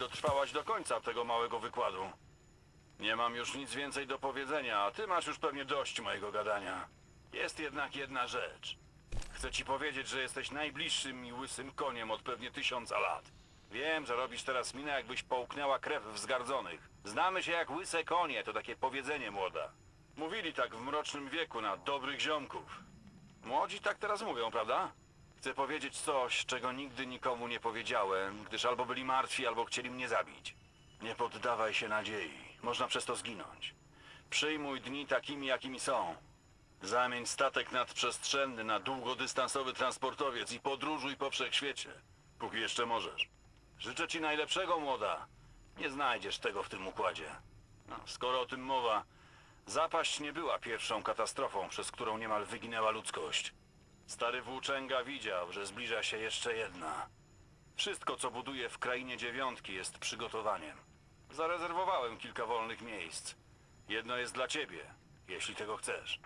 dotrwałaś do końca tego małego wykładu. Nie mam już nic więcej do powiedzenia, a ty masz już pewnie dość mojego gadania. Jest jednak jedna rzecz. Chcę ci powiedzieć, że jesteś najbliższym mi łysym koniem od pewnie tysiąca lat. Wiem, że robisz teraz minę, jakbyś połknęła krew wzgardzonych. Znamy się jak łyse konie, to takie powiedzenie młoda. Mówili tak w mrocznym wieku na dobrych ziomków. Młodzi tak teraz mówią, prawda? Chcę powiedzieć coś, czego nigdy nikomu nie powiedziałem, gdyż albo byli martwi, albo chcieli mnie zabić. Nie poddawaj się nadziei. Można przez to zginąć. Przyjmuj dni takimi, jakimi są. Zamień statek nadprzestrzenny na długodystansowy transportowiec i podróżuj po wszechświecie, póki jeszcze możesz. Życzę ci najlepszego, młoda. Nie znajdziesz tego w tym układzie. No, skoro o tym mowa, zapaść nie była pierwszą katastrofą, przez którą niemal wyginęła ludzkość. Stary włóczęga widział, że zbliża się jeszcze jedna. Wszystko, co buduje w krainie dziewiątki, jest przygotowaniem. Zarezerwowałem kilka wolnych miejsc. Jedno jest dla ciebie, jeśli tego chcesz.